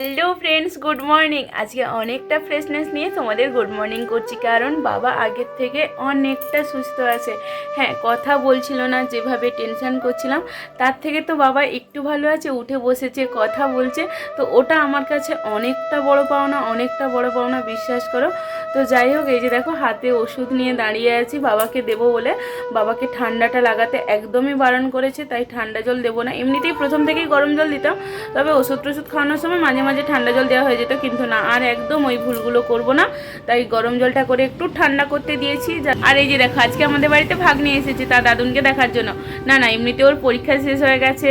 Hello friends, good morning. আজকে অনেকটা freshness নিয়ে তোমাদের গুড মর্নিং করছি, কারণ বাবা আগের থেকে অনেকটা সুস্থ আছে। হ্যাঁ কথা বলছিল না, যেভাবে টেনশন করছিলাম, তার থেকে তো বাবা একটু ভালো আছে, উঠে বসেছে, কথা বলছে। তো ওটা আমার কাছে অনেকটা বড় পাওনা, অনেকটা বড় পাওনা, বিশ্বাস করো। তো যাই হোক, এই যে দেখো, হাতে ওষুধ নিয়ে দাঁড়িয়ে আছি, বাবাকে দেবো বলে। বাবাকে ঠান্ডাটা লাগাতে একদমই বারণ করেছে, তাই ঠান্ডা জল দেবো না। এমনিতেই প্রথম থেকেই গরম জল দিতাম, তবে ওষুধ টষুধ খাওয়ানোর সময় মাঝে মাঝে ঠান্ডা জল দেওয়া হয়ে যেত, কিন্তু না, আর একদম ওই ভুলগুলো করব না। তাই গরম জলটা করে একটু ঠান্ডা করতে দিয়েছি। আর এই যে দেখো, আজকে আমাদের বাড়িতে ভাগ নিয়ে এসেছে তার দাদুনকে দেখার জন্য। না না, এমনিতে ওর পরীক্ষা শেষ হয়ে গেছে,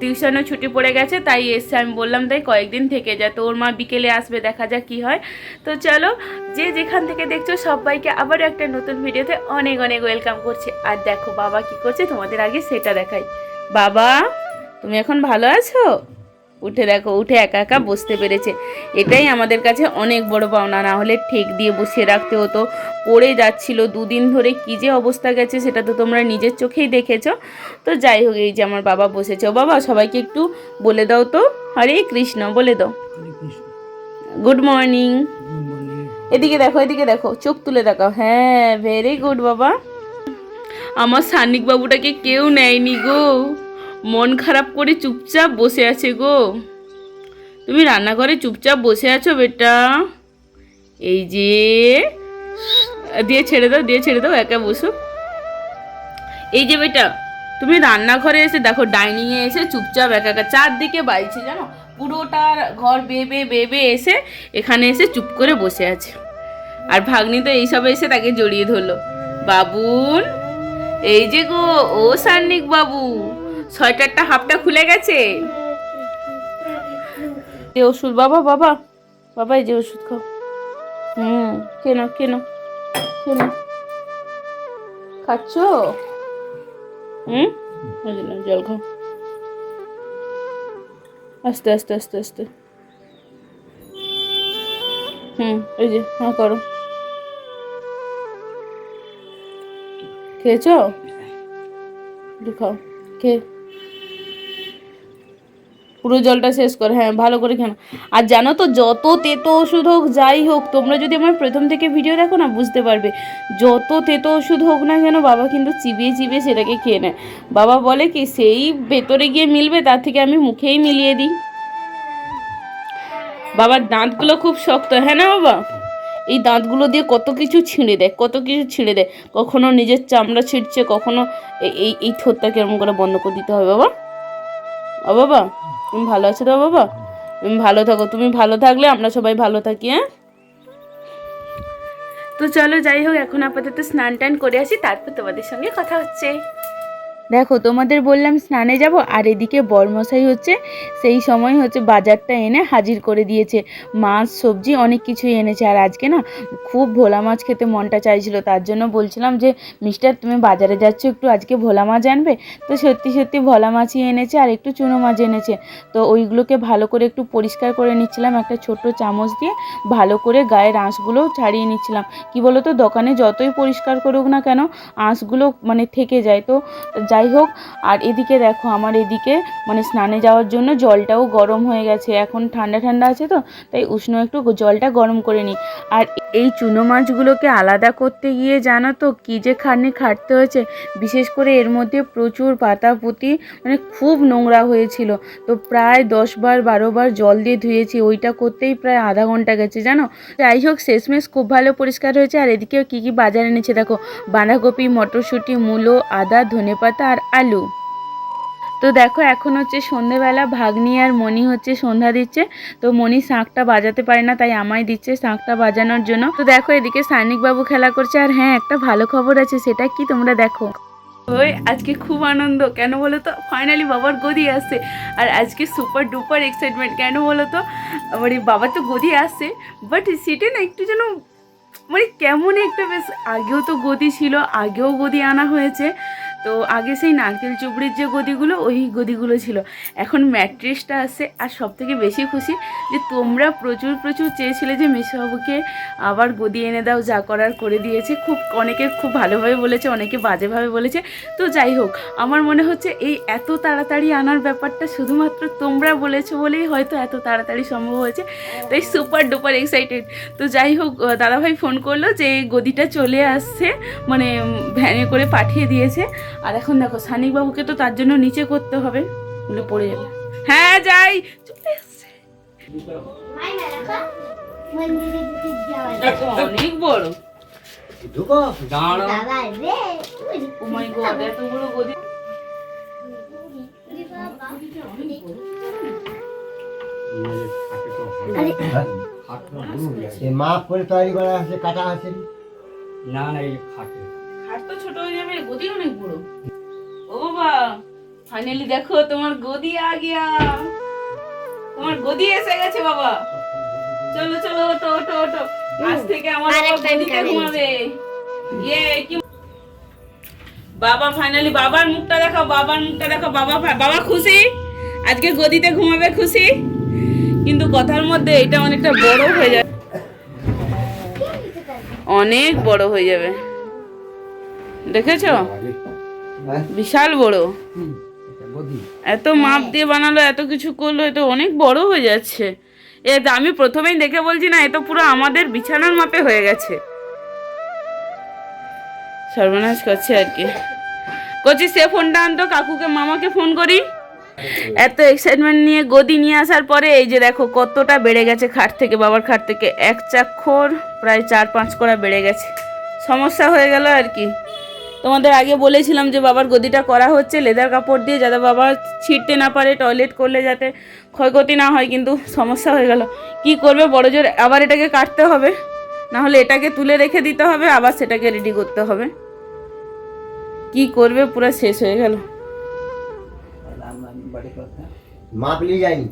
টিউশনও ছুটি পড়ে গেছে, তাই এসছে। আমি বললাম তাই কয়েকদিন থেকে যা তো ওর মা বিকেলে আসবে, দেখা যাক কি হয়। তো চলো, যে যেখান থেকে দেখছ, সবাইকে আবারও একটা নতুন ভিডিওতে অনেক অনেক ওয়েলকাম করছি। আর দেখো, বাবা কি করছে, তোমাদের আগে সেটা দেখাই। বাবা, তুমি এখন ভালো আছো? উঠে দেখো উঠে একা একা বসতে পেরেছে। এটাই আমাদের কাছে অনেক বড় পাওনা না হলে ঠেক দিয়ে বসিয়ে রাখতে হতো। পড়ে যাচ্ছিল দুদিন ধরে কী যে অবস্থা গেছে সেটা তো তোমরা নিজের চোখেই দেখেছ। তো যাই হোক এই যে আমার বাবা বসেছে। ও বাবা সবাইকে একটু বলে দাও তো। হরে কৃষ্ণ বলে দাও। Good morning. Good morning. এদিকে দেখো এদিকে দেখো চোখ তুলে দেখাও। হ্যাঁ ভেরি গুড বাবা। আমার সানিক বাবুটাকে কেউ নেয়নি গো। মন খারাপ করে চুপচাপ বসে আছে গো। তুমি রান্নাঘরে চুপচাপ বসে আছো বেটা? এই যে, দিয়ে ছেড়ে দাও, দিয়ে ছেড়ে দাও, একা বসো এই যে বেটা, তুমি রান্নাঘরে এসে দেখো ডাইনিংয়ে এসে চুপচাপ একা একা, চারদিকে বাইছে জানো? পুরোটার ঘর বেবে বেবে এসে এখানে এসে চুপ করে বসে আছে। আর ভাগ্নি তো এইসব এসে তাকে জড়িয়ে ধরলো। বাবুন, এই যে গো, ও সান্নিক বাবু। সোয়েটারটা হাফটা খুলে গেছে। এ ওষুধ, বাবা বাবা। বাবা, এই যে ওষুধ খাও। হুম, কেন কেন কেন। খাচ্ছ? হুম? ওই যে জল খাও। আস্তে আস্তে আস্তে আস্তে। হুম, এই যে হ্যাঁ করো। খেয়েছো? খাও। খেয়ে পুরো জলটা শেষ কর হ্যাঁ ভালো করে খেয়ে আর জানো তো, যত তেতো ওষুধ হোক, যাই হোক, তোমরা যদি আমার প্রথম থেকে ভিডিও দেখো না, বুঝতে পারবে। যত তেতো ওষুধ হোক না কেন, বাবা কিন্তু চিবিয়ে চিবিয়ে সেটাকে খেয়ে নেয়। বাবা বলে কি, সেই ভেতরে গিয়ে মিলবে, তার থেকে আমি মুখেই মিলিয়ে দিই। বাবার দাঁতগুলো খুব শক্ত হ্যাঁ না বাবা? এই দাঁতগুলো দিয়ে কত কিছু ছিঁড়ে দেয়, কত কিছু ছিঁড়ে দেয়। কখনো নিজের চামড়া ছিঁড়ছে, কখনো এই এই ঠোঁটটা কেমন করে বন্ধ করে দিতে হবে, বাবা। ও বাবা তুমি ভালো আছো তো বাবা? ভালো থাকো, তুমি ভালো থাকলে আমরা সবাই ভালো থাকি হ্যাঁ? তো চলো যাই হোক, এখন আপাতত স্নান টান করে আসি, তারপর তোমাদের সঙ্গে কথা হচ্ছে। দেখো, তোমাদের বললাম স্নানে যাব, আর এদিকে বরমশাই হচ্ছে, সেই সময় হচ্ছে বাজারটা এনে হাজির করে দিয়েছে। মাছ, সবজি অনেক কিছুই এনেছে। আর আজকে না খুব ভোলা মাছ খেতে মনটা চাইছিল, তার জন্য বলছিলাম যে, মিস্টার, তুমি বাজারে যাচ্ছ, একটু আজকে ভোলা মাছ আনবে? তো সত্যি সত্যি ভোলা মাছই এনেছে, আর একটু চুনো মাছ এনেছে। তো ওইগুলোকে ভালো করে একটু পরিষ্কার করে নিচ্ছিলাম, একটা ছোট চামচ দিয়ে ভালো করে গায়ের আঁশগুলো ছাড়িয়ে নিচ্ছিলাম। কি বলো তো দোকানে যতই পরিষ্কার করুক না কেন, আঁশগুলো মানে থেকে যায়। তো যাই হোক, আর এদিকে দেখো আমার এদিকে মানে স্নানে যাওয়ার জন্য জলটাও গরম হয়ে গেছে। এখন ঠান্ডা ঠান্ডা আছে তো, তাই উষ্ণ একটু জলটা গরম করে নিই। আর এই চুনো মাছগুলোকে আলাদা করতে গিয়ে জানো তো কী যে খাটনি খাটতে হয়েছে। বিশেষ করে এর মধ্যে প্রচুর পাতা পুঁতি মানে খুব নোংরা হয়েছিল। তো প্রায় দশ বার, বারো বার জল দিয়ে ধুয়েছি, ওইটা করতেই প্রায় আধা ঘণ্টা গেছে, জানো? যাই হোক, শেষমেশ খুব ভালো পরিষ্কার হয়েছে। আর এদিকেও কী কী বাজার এনেছে দেখো? বাঁধাকপি, মটরশুঁটি, মূলো, আদা, ধনেপাতা আর আলু। তো দেখো, এখন হচ্ছে সন্ধেবেলা, ভাগ্নি আর মণি হচ্ছে সন্ধ্যা দিচ্ছে। তো মণি শাঁখটা বাজাতে পারে না, তাই আমায় দিচ্ছে শাঁখটা বাজানোর জন্য। তো দেখো, এদিকে বাবু খেলা করছে, আর হ্যাঁ একটা ভালো খবর আছে, সেটা কি তোমরা দেখো। ওই, আজকে খুব আনন্দ, কেন বলো তো? ফাইনালি বাবার গদি আসছে। আর আজকে সুপার ডুপার এক্সাইটমেন্ট কেন বলো তো? এই বাবা তো গদি আসছে বাট সেটা না একটু যেন মানে কেমন একটা বেশ, আগেও তো গদি ছিল, আগেও গদি আনা হয়েছে। তো আগে সেই নারকেল চুবড়ির যে গদিগুলো, ওই গদিগুলো ছিল। এখন ম্যাট্রেসটা আসছে আর সব থেকে বেশি খুশি যে তোমরা প্রচুর প্রচুর চেয়েছিলে যে মেশোবাবুকে আবার গদি এনে দাও, যা করার করে দিয়েছে। খুব, অনেকে খুব ভালোভাবে বলেছে, অনেকে বাজেভাবে বলেছে। তো যাই হোক, আমার মনে হচ্ছে এই এত তাড়াতাড়ি আনার ব্যাপারটা শুধুমাত্র তোমরা বলেছ বলেই হয়তো এত তাড়াতাড়ি সম্ভব হয়েছে। তাই সুপার ডুপার এক্সাইটেড তো যাই হোক দাদাভাই ফোন করল যে গদিটা চলে আসছে মানে ভ্যানে করে পাঠিয়ে দিয়েছে। আর এখন দেখো সানিক বাবুকে তো তার জন্য নিচে করতে হবে বলে পড়ে যাবে। হ্যাঁ যাই। চলে দেখো, অনেক বড়। ঢুকো দাঁড়াও ও মাই গড এত গদি। এ মাপ করে তৈরি করা আছে কাটা আছে। না না এই খাটে খাট তো ছোট হয়ে যাবে গদি অনেক বড়। ও বাবা ফাইনালি দেখো তোমার গদি আ গিয়া। তোমার গদি এসে গেছে বাবা। চলো চলো ওটো ওটো ওটো আজ থেকে আমার গদিতে ঘুমাবে। ইয়ে কি? বাবা ফাইনালি বাবার মুখটা দেখো বাবার মুখটা দেখো বাবা বাবা খুশি? আজকে গদিতে ঘুমাবে খুশি? কিন্তু কথার মধ্যে এটা অনেকটা বড় হয়ে যাবে। অনেক বড় হয়ে যাবে। দেখেছ? হ্যাঁ? বিশাল বড়। এত মাপ দিয়ে বানালো এত কিছু করল এ তো অনেক বড় হয়ে যাচ্ছে। এ তো আমি প্রথমেই দেখে বলছি না এ তো পুরো আমাদের বিছানার মাপে হয়ে গেছে। সর্বনাশ করছে আর কি। করছি সে ফোনটা আনতো কাকুকে মামাকে ফোন করি। এত এক্সাইটমেন্ট নিয়ে গদি নিয়ে আসার পরে এই যে দেখো কতটা বেড়ে গেছে খাট থেকে বাবার খাট থেকে। এক চাক্ষর প্রায় চার পাঁচ করা বেড়ে গেছে। সমস্যা হয়ে গেল আর কি। তোমাদের আগে বলেছিলাম যে বাবার গদিটা করা হচ্ছে, লেদার কাপড় দিয়ে যাতে বাবা ছিঁড়তে না পারে, টয়লেট করলে যাতে ক্ষয়ক্ষতি না হয়, কিন্তু সমস্যা হয়ে গেল। কি করবে বড় জোর? আবার এটাকে কাটতে হবে না হলে এটাকে তুলে রেখে দিতে হবে, আবার সেটাকে রেডি করতে হবে। কি করবে? পুরো শেষ হয়ে গেল। মাপ নিয়ে যায়নি?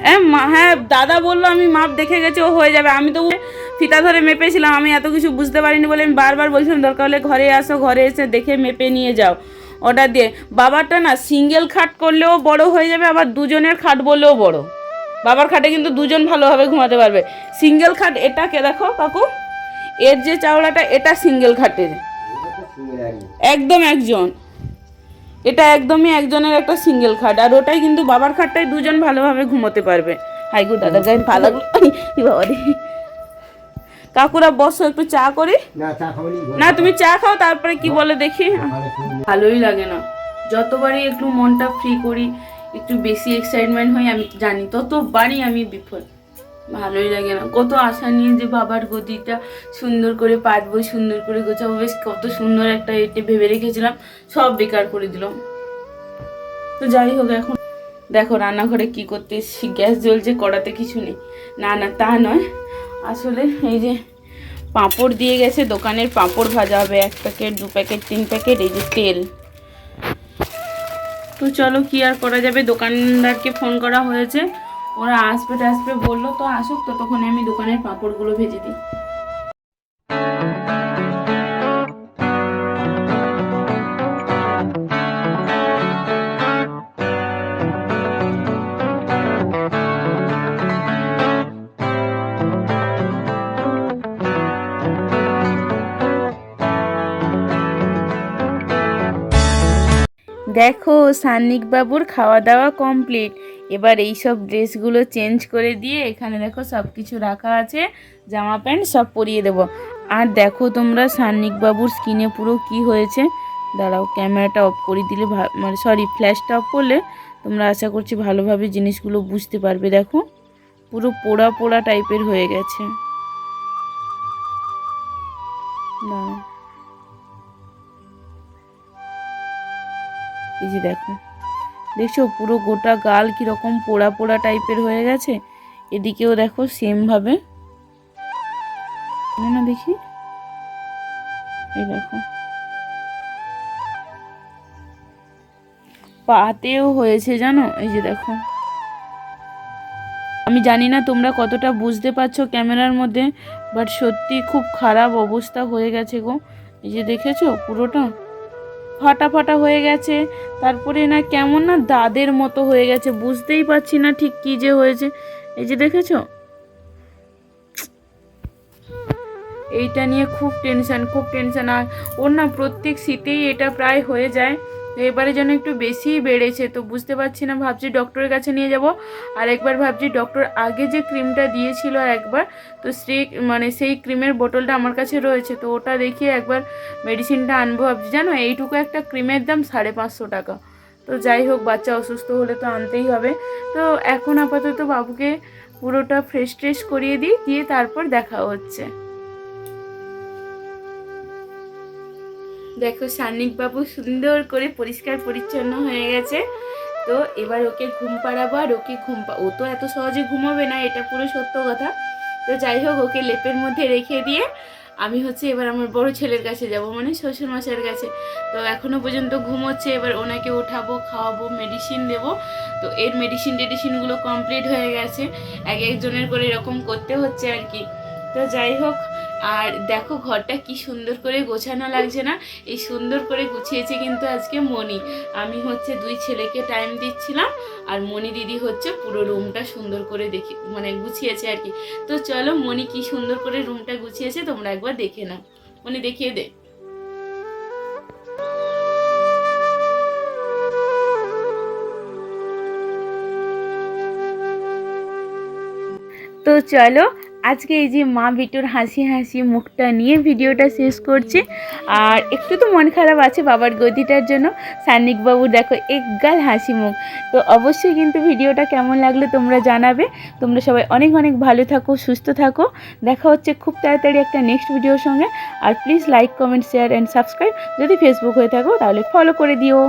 হ্যাঁ মা- হ্যাঁ দাদা বলল আমি মাপ দেখে গেছি ও হয়ে যাবে। আমি তো ফিতা ধরে মেপেছিলাম আমি এত কিছু বুঝতে পারিনি বলে আমি বারবার বলছিলাম দরকার হলে ঘরে আসো ঘরে এসে দেখে মেপে নিয়ে যাও অর্ডার দিয়ে। বাবারটা না সিঙ্গেল খাট করলেও বড় হয়ে যাবে আবার দুজনের খাট বললেও বড়। বাবার খাটে কিন্তু দুজন ভালোভাবে ঘুমাতে পারবে। সিঙ্গেল খাট এটাকে দেখো কাকু? এর যে চাওড়াটা এটা সিঙ্গেল খাটের। একদম একজন। এটা একদমই একজনের একটা সিঙ্গেল খাট। আর ওটাই কিন্তু বাবার খাটটাই দুজন ভালোভাবে ঘুমোতে পারবে। হাই গো দাদা গায়ে পালাগুলো ই বাবা কাকুরা বসো একটু চা করি। না চা খাবনি না। তুমি চা খাও তারপরে কি বলে দেখি। ভালোই লাগে না। যতবারই একটু মনটা ফ্রি করি একটু বেশি এক্সাইটমেন্ট হয় আমি জানি ততবারই আমি বিফল ভালোই লাগে না। কত আশা নিয়ে যে বাবার গদিটা সুন্দর করে পাতবো, সুন্দর করে গোছাবো, বেশ কত সুন্দর একটা এটে ভেবে রেখেছিলাম, সব বেকার করে দিলাম। তো যাই হোক এখন, দেখো রান্নাঘরে কি করতে গ্যাস জ্বলছে, কড়াতে কিছু নেই। না না, তা নয়। আসলে এই যে পাঁপড় দিয়ে গেছে, দোকানের পাঁপড় ভাজা হবে, এক প্যাকেট, দু প্যাকেট, তিন প্যাকেট, এই যে তেল। তো চলো কি আর করা যাবে? দোকানদারকে ফোন করা হয়েছে। ওরা আসবে আসবে বলল, তো আসুক, ততক্ষণে আমি দোকানের পাঁপড়গুলো ভেজে দিই। দেখো সান্নিক বাবুর খাওয়া দাওয়া কমপ্লিট। এবার এই সব ড্রেসগুলো চেঞ্জ করে দিয়ে এখানে দেখো সব কিছু রাখা আছে, জামা প্যান্ট সব পরিয়ে দেবো। আর দেখো তোমরা বাবুর স্কিনে পুরো কি হয়েছে? দাঁড়াও ক্যামেরাটা অফ করে দিলে মানে সরি ফ্ল্যাশটা অফ করলে তোমরা আশা করছি ভালোভাবে জিনিসগুলো বুঝতে পারবে, দেখো। পুরো পোড়া পোড়া টাইপের হয়ে গেছে। দাঁড়াও। এই যে দেখো। দেখছ পুরো গোটা গাল কীরকম পোড়া পোড়া টাইপের হয়ে গেছে? এদিকেও দেখো সেমভাবে না দেখি। এই দেখো। পাতেও হয়েছে জানো? এই যে দেখো। আমি জানি না তোমরা কতটা বুঝতে পারছ ক্যামেরার মধ্যে বাট সত্যি খুব খারাপ অবস্থা হয়ে গেছে গো। এই যে দেখেছ পুরোটা? ফাটা ফাটা হয়ে গেছে। তারপরে না কেমন না দাদের মতো হয়ে গেছে। বুঝতেই পারছি না ঠিক কী যে হয়েছে। এই যে দেখেছ? এইটা নিয়ে খুব টেনশন খুব টেনশান আর ওর না প্রত্যেক শীতেই এটা প্রায় হয়ে যায়। তো এবারে যেন একটু বেশিই বেড়েছে, তো বুঝতে পারছি না, ভাবছি ডক্টরের কাছে নিয়ে যাব। আর একবার ভাবছি ডক্টর আগে যে ক্রিমটা দিয়েছিল একবার, তো সেই মানে সেই ক্রিমের বোতলটা আমার কাছে রয়েছে, তো ওটা দেখিয়ে একবার মেডিসিনটা আনব ভাবছি। জানো, এইটুকু একটা ক্রিমের দাম সাড়ে পাঁচশো টাকা। তো যাই হোক, বাচ্চা অসুস্থ হলে তো আনতেই হবে। তো এখন আপাতত বাবুকে পুরোটা ফ্রেশ ট্রেশ করিয়ে দিই, দিয়ে তারপর দেখা হচ্ছে। দেখো বাবু সুন্দর করে পরিষ্কার পরিচ্ছন্ন হয়ে গেছে। তো এবার ওকে ঘুম পাড়াবো আর ওকে ঘুম পা ও তো এত সহজে ঘুমাবে না, এটা পুরো সত্য কথা। তো যাই হোক, ওকে লেপের মধ্যে রেখে দিয়ে আমি হচ্ছে এবার আমার বড় ছেলের কাছে যাব মানে শ্বশুর মশাইয়ের কাছে। তো এখনও পর্যন্ত ঘুমোচ্ছে, এবার ওনাকে উঠাবো, খাওয়াবো মেডিসিন দেবো। তো এর মেডিসিন টেডিসিনগুলো কমপ্লিট হয়ে গেছে। এক একজনের করে এরকম করতে হচ্ছে আর কি। তো যাই হোক আর দেখো ঘরটা কি সুন্দর করে গোছানো লাগছে না? এই সুন্দর করে গুছিয়েছে কিন্তু আজকে মনি আমি হচ্ছে দুই ছেলেকে টাইম দিচ্ছিলাম আর মনি দিদি হচ্ছে পুরো রুমটা সুন্দর করে দেখি মানে গুছিয়েছে আর কি। তো চলো মনি কি সুন্দর করে রুমটা গুছিয়েছে, তোমরা একবার দেখে নাও। মনি দেখিয়ে দে। তো চলো আজকে এই যে মা বিটুর হাসি হাসি মুখটা নিয়ে ভিডিওটা শেষ করছি। আর একটু তো মন খারাপ আছে বাবার গদিটার জন্য। বাবু, দেখো, একগাল হাসি মুখ। তো অবশ্যই কিন্তু ভিডিওটা কেমন লাগল তোমরা জানাবে। তোমরা সবাই অনেক অনেক ভালো থাকো, সুস্থ থাকো। দেখা হচ্ছে খুব তাড়াতাড়ি একটা নেক্সট ভিডিওর সঙ্গে। আর please like comment share and subscribe যদি ফেসবুক হয়ে থাকো, তাহলে ফলো করে দিও।